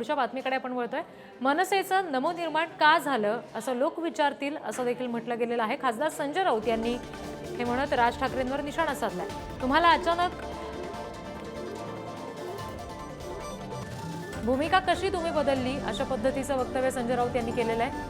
पुढच्या बातमीकडे आपण वळतोय. मनसेचं नवनिर्माण का झालं असं लोक विचारतील असं देखील म्हटलं गेलेलं आहे. खासदार संजय राऊत यांनी हे म्हणत राज ठाकरेंवर निशाणा साधलाय. तुम्हाला अचानक भूमिका कशी तुम्ही बदलली अशा पद्धतीचं वक्तव्य संजय राऊत यांनी केलेलं आहे?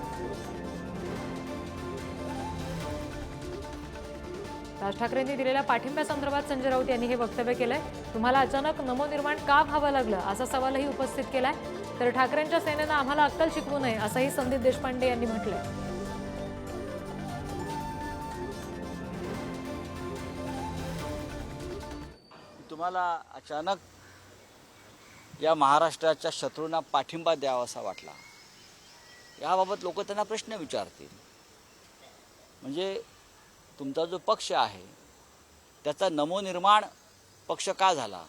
राज ठाकरेंनी दिलेल्या पाठिंब्यासंदर्भात संजय राऊत यांनी हे वक्तव्य केलंय. तुम्हाला अचानक नवनिर्माण का व्हावं लागलं? असा सवालही उपस्थित केलाय. तर ठाकरेंच्या सेनेनं आम्हाला अक्कल शिकवू नये असंही संदीप देशपांडे यांनी म्हटलंय. तुम्हाला अचानक या महाराष्ट्राच्या शत्रूंना पाठिंबा द्यावा असा वाटला. याबाबत लोक त्यांना प्रश्न विचारतील. म्हणजे तुमचा जो पक्ष आहे त्याचा नमोनिर्माण पक्ष का झाला?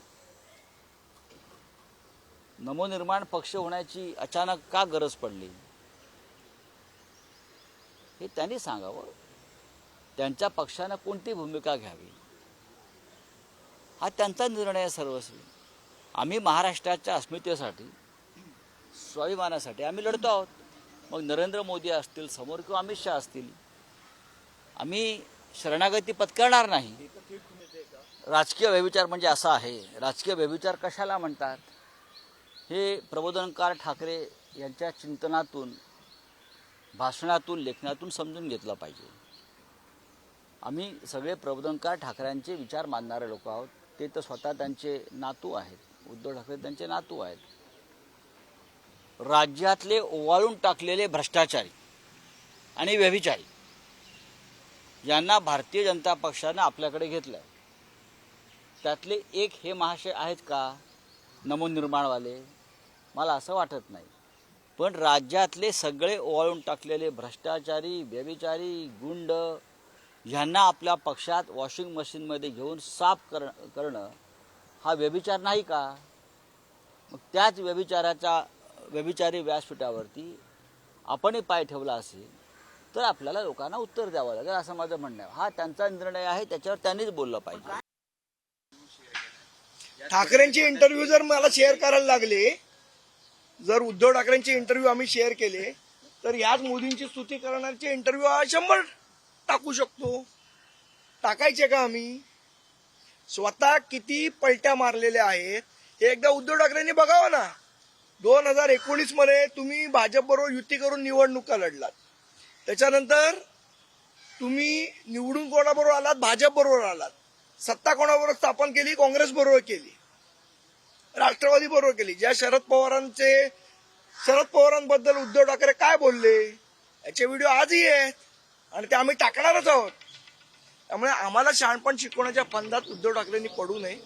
नमोनिर्माण पक्ष होण्याची अचानक का गरज पडली? हे त्यांनी सांगावं. त्यांच्या पक्षानं कोणती भूमिका घ्यावी? हा त्यांचा निर्णय आहे सर्वस्वी. आम्ही महाराष्ट्राच्या अस्मितेसाठी स्वाभिमानासाठी आम्ही लढतो आहोत. मग नरेंद्र मोदी असतील समोर किंवा अमित शहा असतील आम्ही शरणागती पत्करणार नाही. राजकीय व्यभिचार म्हणजे असा आहे. राजकीय व्यभिचार कशाला म्हणतात? हे प्रबोधनकार ठाकरे यांच्या चिंतनातून भाषणातून लेखनातून समजून घेतलं पाहिजे. आम्ही सगळे प्रबोधनकार ठाकरेंचे विचार मानणारे लोक आहोत. ते तर स्वतः त्यांचे नातू आहेत. उद्धव ठाकरे त्यांचे नातू आहेत. राज्यातले ओवाळून टाकलेले भ्रष्टाचारी आणि व्यभिचारी. यांना भारतीय जनता पक्षानं आपल्याकडे घेतलं आहे त्यातले एक हे महाशय आहेत का? नमोनिर्माणवाले मला असं वाटत नाही. पण राज्यातले सगळे ओवाळून टाकलेले भ्रष्टाचारी व्यभिचारी गुंड ह्यांना आपल्या पक्षात वॉशिंग मशीनमध्ये घेऊन साफ कर करणं हा व्यभिचार नाही का? मग त्याच व्यभिचाराच्या व्यभिचारी व्यासपीठावरती आपणही पाय ठेवला असेल. तर आपल्याला लोकांना उत्तर द्यावं लागेल असं माझं म्हणणं आहे. हा त्यांचा निर्णय आहे त्याच्यावर त्यांनीच बोललं पाहिजे. ठाकरेंचे इंटरव्ह्यू जर मला शेअर करायला लागले जर उद्धव ठाकरेंचे इंटरव्ह्यू आम्ही शेअर केले तर याच मोदींची स्तुती करणारचे इंटरव्ह्यू शंभर टाकू शकतो. टाकायचे का आम्ही? स्वतः किती पलट्या मारलेल्या आहेत हे एकदा उद्धव ठाकरेंनी बघावं ना. दोन हजार एकोणीसमध्ये तुम्ही भाजप बरोबर युती करून निवडणुका लढलात. त्याच्यानंतर तुम्ही निवडून कोणाबरोबर आलात? भाजप बरोबर आलात. सत्ता कोणाबरोबर स्थापन केली? काँग्रेस बरोबर केली. राष्ट्रवादी बरोबर केली. ज्या शरद पवारांचे शरद पवारांबद्दल उद्धव ठाकरे काय बोलले? याचे व्हिडिओ आजही आहेत. आणि ते आम्ही टाकणारच आहोत. त्यामुळे आम्हाला शहाणपण शिकवण्याच्या फंदात उद्धव ठाकरेंनी पडू नये.